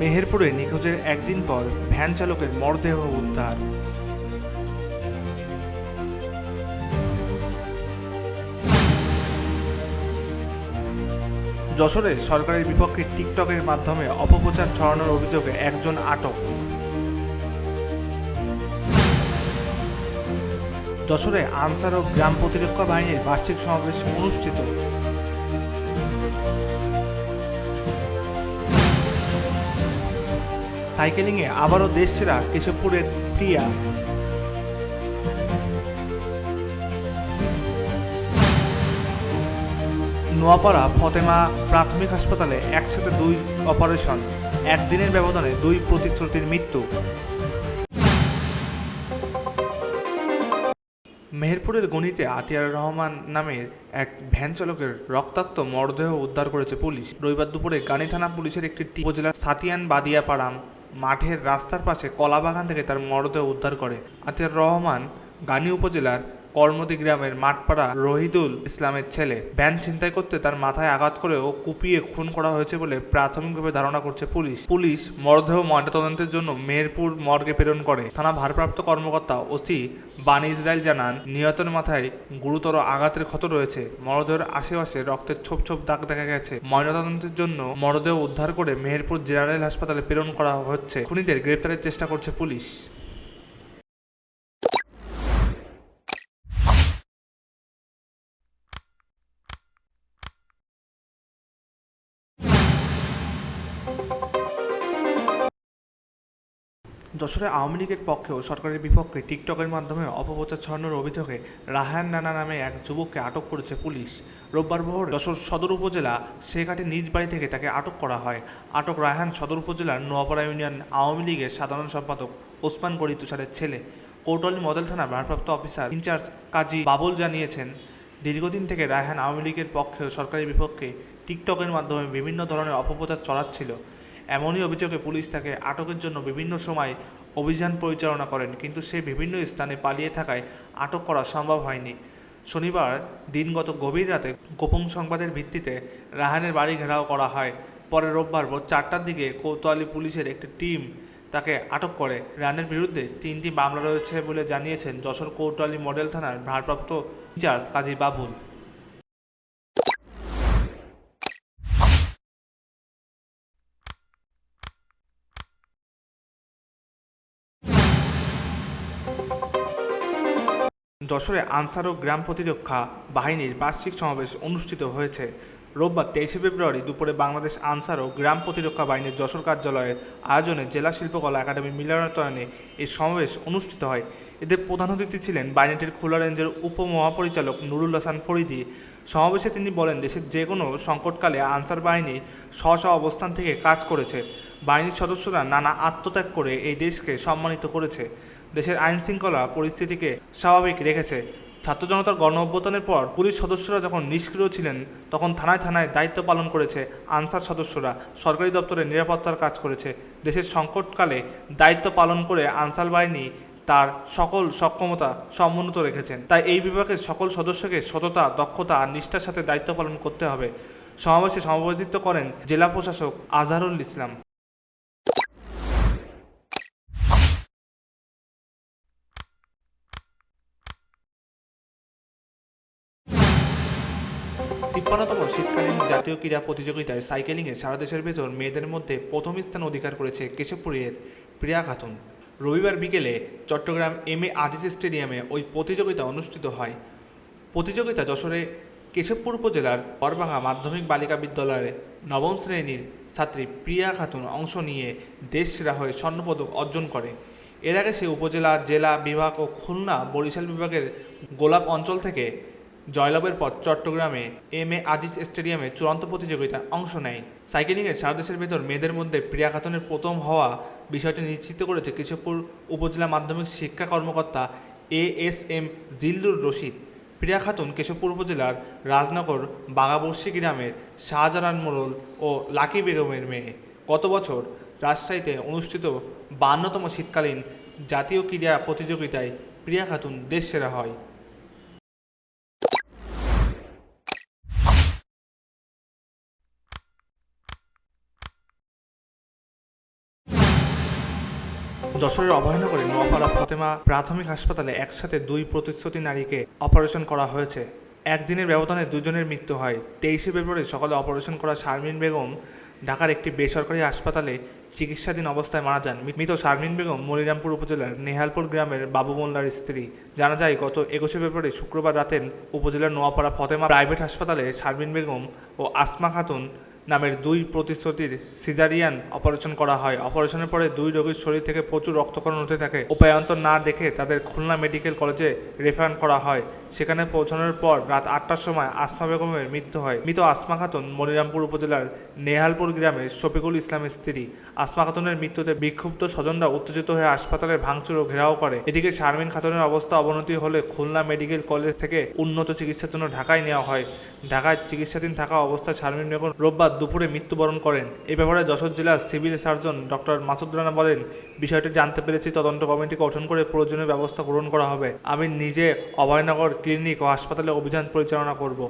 মেহেরপুরে নিখোঁজের একদিন পর ভ্যান চালকের মরদেহ উদ্ধার। যশোরে সরকারের বিপক্ষে টিকটকের মাধ্যমে অপপ্রচার ছড়ানোর অভিযোগে একজন আটক। যশোরে আনসার ও গ্রাম প্রতিরক্ষা বাহিনীর বার্ষিক সমাবেশ অনুষ্ঠিত। সাইকেলিংয়ে আবারও দেশ সেরা কেশবপুরের প্রিয়া নোয়াপাড়া ফতেমা প্রাথমিক হাসপাতালে একসাথে দুই অপারেশন, একদিনের ব্যবধানে দুই প্রতিশ্রুতির মৃত্যু। মেহেরপুরের গণিতে আতিয়ার রহমান নামের এক ভ্যান চালকের রক্তাক্ত মরদেহ উদ্ধার করেছে পুলিশ। রবিবার দুপুরে গানী থানা পুলিশের একটি উপজেলার সাতিয়ান বাদিয়াপাড়াম মাঠের রাস্তার পাশে কলাবাগান থেকে তার মরদেহ উদ্ধার করে। আতিয়ার রহমান গানী উপজেলার কর্মদি গ্রামের মাঠপাড়া রহিদুল ইসলামের ছেলে। ভ্যান ছিনতাই করতে তার মাথায় আঘাত করে ও কুপিয়ে খুন করা হয়েছে বলে প্রাথমিকভাবে ধারণা করছে পুলিশ। পুলিশ মরদেহ ময়নাতদন্তের জন্য মেহেরপুর মর্গে প্রেরণ করে। থানা ভারপ্রাপ্ত কর্মকর্তা ওসি বানি ইসরায়েল জানান, নিহতের মাথায় গুরুতর আঘাতের ক্ষত রয়েছে। মরদেহের আশেপাশে রক্তের ছোপ ছোপ দাগ দেখা গেছে। ময়নাতদন্তের জন্য মরদেহ উদ্ধার করে মেহেরপুর জেনারেল হাসপাতালে প্রেরণ করা হচ্ছে। খুনিদের গ্রেপ্তারের চেষ্টা করছে পুলিশ। যশোরে আওয়ামী লীগের পক্ষেও সরকারের বিপক্ষে টিকটকের মাধ্যমে অপপ্রচার ছড়ানোর অভিযোগে রাহান নানা নামে এক যুবককে আটক করেছে পুলিশ। রোববার ভোর যশোর সদর উপজেলা শেখাটে নিজ বাড়ি থেকে তাকে আটক করা হয়। আটক রায়হান সদর উপজেলার নোয়াপাড়া ইউনিয়ন আওয়ামী লীগের সাধারণ সম্পাদক ওসমান গড়ি তুষারের ছেলে। কোটলি মডেল থানার ভারপ্রাপ্ত অফিসার ইনচার্জ কাজী বাবুল জানিয়েছেন, দীর্ঘদিন থেকে রায়হান আওয়ামী লীগের পক্ষেও সরকারের বিপক্ষে টিকটকের মাধ্যমে বিভিন্ন ধরনের অপপ্রচার চলাচ্ছিল এমনই অভিযোগে পুলিশ তাকে আটকের জন্য বিভিন্ন সময় অভিযান পরিচালনা করেন, কিন্তু সে বিভিন্ন স্থানে পালিয়ে থাকায় আটক করা সম্ভব হয়নি। শনিবার দিনগত গভীর রাতে গোপন সংবাদের ভিত্তিতে রাহানের বাড়ি ঘেরাও করা হয়। পরে রোববার ভোর চারটার দিকে কোতোয়ালি পুলিশের একটি টিম তাকে আটক করে। রানের বিরুদ্ধে তিনটি মামলা রয়েছে বলে জানিয়েছেন যশোর কোতোয়ালি মডেল থানার ভারপ্রাপ্ত ইনচার্জ কাজী বাবুল। যশোরে আনসার ও গ্রাম প্রতিরক্ষা বাহিনীর বার্ষিক সমাবেশ অনুষ্ঠিত হয়েছে। রোববার তেইশে ফেব্রুয়ারি দুপুরে বাংলাদেশ আনসার ও গ্রাম প্রতিরক্ষা বাহিনীর যশোর কার্যালয়ের আয়োজনে জেলা শিল্পকলা একাডেমি মিলনায়তনে এই সমাবেশ অনুষ্ঠিত হয়। এতে প্রধান অতিথি ছিলেন বাহিনীটির খুলনা রেঞ্জের উপমহাপরিচালক নুরুল হাসান ফরিদি। সমাবেশে তিনি বলেন, দেশের যে কোনো সংকটকালে আনসার বাহিনী স্ব স্ব অবস্থান থেকে কাজ করেছে। বাহিনীর সদস্যরা নানা আত্মত্যাগ করে এই দেশকে সম্মানিত করেছে। দেশের আইন শৃঙ্খলা পরিস্থিতিকে স্বাভাবিক রেখেছে। ছাত্র জনতার গণ অভ্যুত্থানের পর পুলিশ সদস্যরা যখন নিষ্ক্রিয় ছিলেন, তখন থানায় থানায় দায়িত্ব পালন করেছে আনসার সদস্যরা। সরকারি দপ্তরে নিরাপত্তার কাজ করেছে। দেশের সংকটকালে দায়িত্ব পালন করে আনসার বাহিনী তার সকল সক্ষমতা সমুন্নত রেখেছেন। তাই এই বিভাগের সকল সদস্যকে সততা, দক্ষতা আর নিষ্ঠার সাথে দায়িত্ব পালন করতে হবে। সমাবেশে সভাপতিত্ব করেন জেলা প্রশাসক আজহারুল ইসলাম। তিপ্পান্নতম শীতকালীন জাতীয় ক্রীড়া প্রতিযোগিতায় সাইকেলিংয়ে সারা দেশের ভেতর মেয়েদের মধ্যে প্রথম স্থান অধিকার করেছে কেশবপুরের প্রিয়া খাতুন। রবিবার বিকেলে চট্টগ্রাম এম এ আজিজ স্টেডিয়ামে ওই প্রতিযোগিতা অনুষ্ঠিত হয়। প্রতিযোগিতা যশোরে কেশবপুর উপজেলার বরভাঙা মাধ্যমিক বালিকা বিদ্যালয়ের নবম শ্রেণির ছাত্রী প্রিয়া খাতুন অংশ নিয়ে দেশ সেরা হয়ে স্বর্ণপদক অর্জন করে। এর আগে সে উপজেলা, জেলা বিভাগ ও খুলনা বরিশাল বিভাগের গোলাপ অঞ্চল থেকে জয়লাভের পর চট্টগ্রামে এম এ আজিজ স্টেডিয়ামে চূড়ান্ত প্রতিযোগিতায় অংশ নেয়। সাইকেলিংয়ে সারা দেশের ভেতর মেয়েদের মধ্যে প্রিয়া খাতুনের প্রথম হওয়া বিষয়টি নিশ্চিত করেছে কেশবপুর উপজেলা মাধ্যমিক শিক্ষা কর্মকর্তা A S M Zillur Rashid. Priya Khatun Keshabpur উপজেলার রাজনগর বাগাবর্ষী গ্রামের শাহজাহান মোড়ল ও লাকি বেগমের মেয়ে। গত বছর রাজশাহীতে অনুষ্ঠিত বান্নতম শীতকালীন জাতীয় ক্রীড়া প্রতিযোগিতায় প্রিয়া খাতুন দেশ সেরা হয়। যশোরের অভয়নগরে নোয়াপাড়া ফতেমা প্রাথমিক হাসপাতালে একসাথে দুই প্রতিশ্রুতি নারীকে অপারেশন করা হয়েছে। একদিনের ব্যবধানে দুজনের মৃত্যু হয়। তেইশে ফেব্রুয়ারি সকালে অপারেশন করা শারমিন বেগম ঢাকার একটি বেসরকারি হাসপাতালে চিকিৎসাধীন অবস্থায় মারা যান। মৃত শারমিন বেগম মনিরামপুর উপজেলার নেহালপুর গ্রামের বাবু মোল্লার স্ত্রী। জানা যায়, গত একুশে ফেব্রুয়ারি শুক্রবার রাতে উপজেলার নোয়াপাড়া ফতেমা প্রাইভেট হাসপাতালে শারমিন বেগম ও আসমা খাতুন নামের দুই প্রতিশ্রুতির সিজারিয়ান অপারেশন করা হয়। অপারেশনের পরে দুই রোগীর শরীর থেকে প্রচুর রক্তক্ষরণ হতে থাকে। উপায়ন্তর না দেখে তাদের খুলনা মেডিকেল কলেজে রেফার করা হয়। সেখানে পৌঁছানোর পর রাত আটটার সময় আসমা বেগমের মৃত্যু হয়। মৃত আসমা খাতুন মনিরামপুর উপজেলার নেহালপুর গ্রামের শফিকুল ইসলামের স্ত্রী। আসমা খাতুনের মৃত্যুতে বিক্ষুব্ধ স্বজনরা উত্তেজিত হয়ে হাসপাতালে ভাঙচুর ও ঘেরাও করে। এদিকে শারমিন খাতুনের অবস্থা অবনতি হলে খুলনা মেডিকেল কলেজ থেকে উন্নত চিকিৎসার জন্য ঢাকায় নেওয়া হয়। ঢাকায় চিকিৎসাধীন থাকা অবস্থায় শারমিন বেগম রোববার দুপুরে মৃত্যুবরণ করেন। এ ব্যাপারে যশোর জেলার civil surgeon doctor Masud Rana বলেন, বিষয়টি জানতে পেরেছি, তদন্ত কমিটি গঠন করে প্রয়োজনীয় ব্যবস্থা গ্রহণ করা হবে। আমি নিজে অভয়নগর ক্লিনিক ও হাসপাতালে অভিযান পরিচালনা করব।